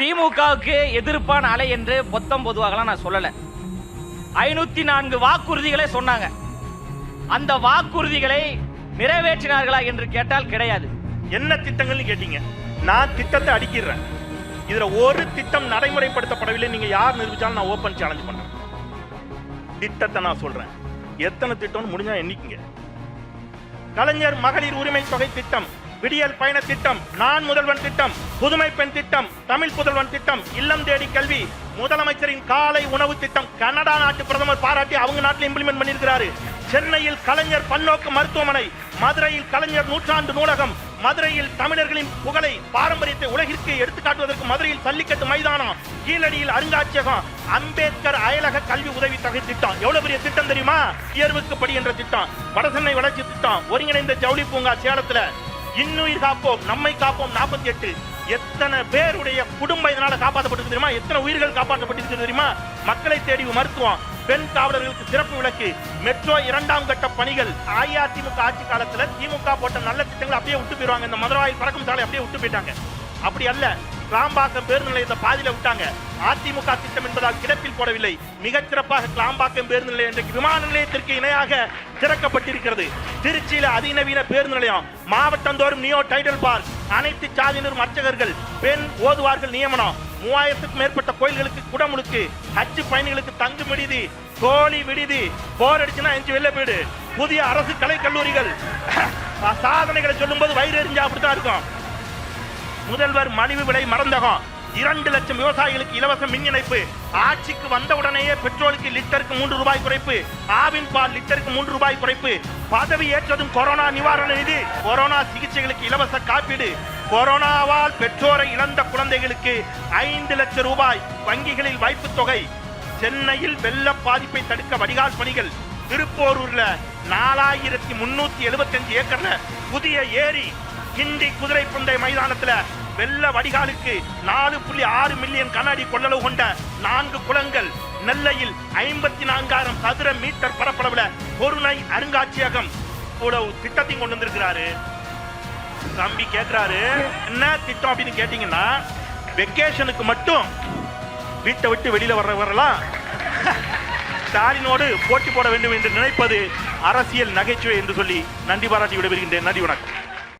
திமுகவுக்கு எதிர்ப்பான அலை என்று பொத்தம் பொதுவாகலாம் நான் சொல்லல. ஐநூத்தி நான்கு வாக்குறுதிகளை சொன்னாங்க. அந்த வாக்குறுதிகளை நிறைவேற்றினார்களா என்று கேட்டால் கிடையாது. என்ன திட்டங்கள்னு கேட்டீங்க? நான் திட்டத்தை அடிக்கிறேன். இதுல ஒரு திட்டம் நடைமுறைப்படுத்தப்படவில்லை. நீங்க யார் நிரூபிச்சாலும் நான் ஓபன் சேலஞ்ச் பண்றேன். திட்டத்தை நான் சொல்றேன். எத்தனை திட்டம்னு முடிஞ்சா எண்ணிக்கங்க. கலைஞர் மகளிர் உரிமை தொகை திட்டம். விடியல் பயண திட்டம் நான் முதல்வன் திட்டம் புதுமை பெண் திட்டம் தமிழ் புதல்வன் திட்டம் இல்லம் தேடி கல்வி. முதலமைச்சரின் காலை உணவு திட்டம் கனடா நாட்டு பிரதமர் பாராட்டி அவங்க நாட்டில் இம்ப்ளிமெண்ட் பண்ணியிருக்கிறாரு. சென்னையில் கலைஞர் பன்னோக்கு மருத்துவமனை மதுரையில் கலைஞர் நூற்றாண்டு நூலகம் மதுரையில் தமிழர்களின் புகழை பாரம்பரியத்தை உலகிற்கு எடுத்துக்காட்டுவதற்கு மதுரையில் சல்லிக்கட்டு மைதானம் கீழடியில் அருங்காட்சியகம் அம்பேத்கர் அயலக கல்வி உதவி தொகை திட்டம். எவ்வளவு பெரிய திட்டம் தெரியுமா? உயர்வுக்கு படி என்ற திட்டம் வடசென்னை வளர்ச்சி திட்டம் ஒருங்கிணைந்த ஜவுளி பூங்கா சேலத்துல இன்னுயிர் காப்போம் நம்மை காப்போம் நாற்பத்தி எட்டு எத்தனை பேருடைய குடும்பம் இதனால காப்பாற்றப்பட்டிருக்கு தெரியுமா? எத்தனை உயிர்கள் காப்பாற்றப்பட்டிருக்கு தெரியுமா? மக்களை தேடி மருத்துவம் பெண் காவலர்களுக்கு சிறப்பு விளக்கு மெட்ரோ இரண்டாம் கட்ட பணிகள். அஇஅதிமுக ஆட்சி காலத்துல திமுக போட்ட நல்ல திட்டங்களை அப்படியே விட்டு போயிருவாங்க இந்த மதுரவாயில் பறக்கும் சாலை அப்படியே விட்டு போயிட்டாங்க. அப்படி அல்ல. கிளாம்பாக்கம் பேருந்து நிலையத்தை பாதியில விட்டாங்க. அதிமுக திட்டம் என்பதால் கிடப்பில் போடவில்லை. மிகச் சிறப்பாக கிளாம்பாக்கம் பேருந்து நிலையம் இன்றைக்கு விமான நிலையத்திற்கு இணையாக திறக்கப்பட்டிருக்கிறது. திருச்சியில அதிநவீன பேருந்து நிலையம் மாவட்டந்தோறும் நியோ டைடல் பார்க் அனைத்து சாதியினரும் அர்ச்சகர்கள் பெண் ஓதுவார்கள் நியமனம் மூவாயிரத்துக்கும் மேற்பட்ட கோயில்களுக்கு குடமுழுக்கு ஹஜ் பயணிகளுக்கு தங்கு விடுதி கோழி விடுதி போர் அடிச்சுன்னா எஞ்சி வெளில போயிடு. புதிய அரசு கலை கல்லூரிகள் சாதனைகளை சொல்லும்போது வயிறு எரிஞ்சா அப்படித்தான் இருக்கும். முதல்வர் மலிவு விலை மறந்தகம் இரண்டு லட்சம் விவசாயிகளுக்கு இலவச மின் இணைப்பு. ஆட்சிக்கு வந்தவுடனேயே பெட்ரோலுக்கு லிட்டருக்கு மூன்று ரூபாய் குறைப்பு. ஆவின் பால் லிட்டருக்கு மூன்று ரூபாய் குறைப்பு. பதவி ஏற்றதும் கொரோனா நிவாரண நிதி. கொரோனா சிகிச்சைகளுக்கு இலவச காப்பீடு. கொரோனாவால் பெற்றோரை இழந்த குழந்தைகளுக்கு ஐந்து லட்சம் ரூபாய் வங்கிகளில் வைப்பு தொகை. சென்னையில் வெள்ள பாதிப்பை தடுக்க வடிகால் பணிகள். திருப்போரூர்ல நாலாயிரத்தி முன்னூத்தி எழுபத்தஞ்சு ஏக்கர்ல புதிய ஏரி கிண்டி குதிரை பந்தய மைதானத்துல வெள்ள வடிகாலுக்கு நாலு புள்ளி ஆறு மில்லியன் கண்ணாடி கொள்ளளவு கொண்ட நான்கு குளங்கள் நெல்லையில் ஐம்பத்தி நான்காயிரம் சதுர மீட்டர் பரப்பளவுல பொருணை அருங்காட்சியகம் இவ்வளவு திட்டத்தையும் கொண்டு வந்திருக்கிறாரு. தம்பி கேட்கிறாரு என்ன திட்டம்? அப்படின்னு கேட்டீங்கன்னா வெக்கேஷனுக்கு மட்டும் வீட்டை விட்டு வெளியில வர்றவரெல்லாம் ஸ்டாலினோடு போட்டி போட வேண்டும் என்று நினைப்பது அரசியல் நகைச்சுவை என்று சொல்லி நன்றி பாராட்டி விடைபெறுகின்றேன். நன்றி வணக்கம்.